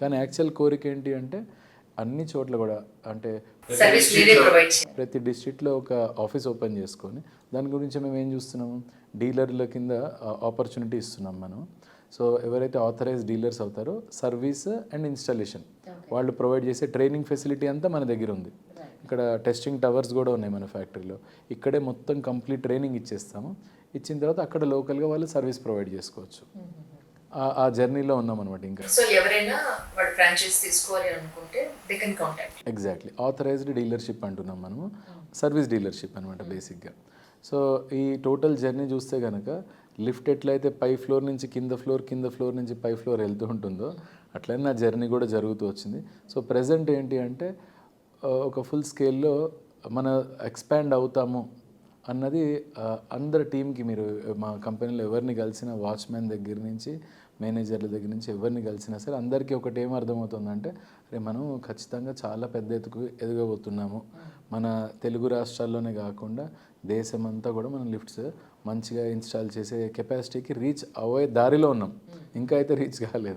కానీ యాక్చువల్ కోరిక ఏంటి అంటే అన్ని చోట్ల కూడా అంటే ప్రతి డిస్ట్రిక్ట్లో ఒక ఆఫీస్ ఓపెన్ చేసుకొని దాని గురించి మేము ఏం చూస్తున్నాము డీలర్ల కింద ఆపర్చునిటీ ఇస్తున్నాం మనం. సో ఎవరైతే ఆథరైజ్ డీలర్స్ అవుతారో సర్వీస్ అండ్ ఇన్స్టాలేషన్ వాళ్ళు ప్రొవైడ్ చేసే ట్రైనింగ్ ఫెసిలిటీ అంతా మన దగ్గర ఉంది. ఇక్కడ టెస్టింగ్ టవర్స్ కూడా ఉన్నాయి మన ఫ్యాక్టరీలో ఇక్కడే మొత్తం కంప్లీట్ ట్రైనింగ్ ఇచ్చేస్తాము. ఇచ్చిన తర్వాత అక్కడ లోకల్గా వాళ్ళు సర్వీస్ ప్రొవైడ్ చేసుకోవచ్చు. ఆ- జర్నీలో ఉన్నాం అనమాట ఇంకా. సో ఎవరైనా వాడు ఫ్రాంచైజ్ తీసుకోవాలి అనుకుంటే they can contact exactly authorised dealership అంటున్నాం మనము. సర్వీస్ డీలర్షిప్ అనమాట బేసిక్గా సో ఈ టోటల్ జర్నీ చూస్తే కనుక లిఫ్ట్ ఎట్లయితే పై ఫ్లోర్ నుంచి కింద ఫ్లోర్ కింద ఫ్లోర్ నుంచి పై ఫ్లోర్ వెళ్తూ ఉంటుందో అట్లనే నా జర్నీ కూడా జరుగుతూ వచ్చింది. సో ప్రజెంట్ ఏంటి అంటే ఒక ఫుల్ స్కేల్లో మన ఎక్స్పాండ్ అవుతాము అన్నది అందరి టీంకి మీరు మా కంపెనీలో ఎవరిని కలిసిన వాచ్మెన్ దగ్గర నుంచి మేనేజర్ల దగ్గర నుంచి ఎవరిని కలిసినా సరే అందరికీ ఒకటి ఏం అర్థమవుతుందంటే అరే మనం ఖచ్చితంగా చాలా పెద్ద ఎత్తుకు ఎదగబోతున్నాము. మన తెలుగు రాష్ట్రాల్లోనే కాకుండా దేశమంతా కూడా మనం లిఫ్ట్స్ మంచిగా ఇన్స్టాల్ చేసే కెపాసిటీకి రీచ్ అవ్వే దారిలో ఉన్నాం. ఇంకా అయితే రీచ్ కాలేదు.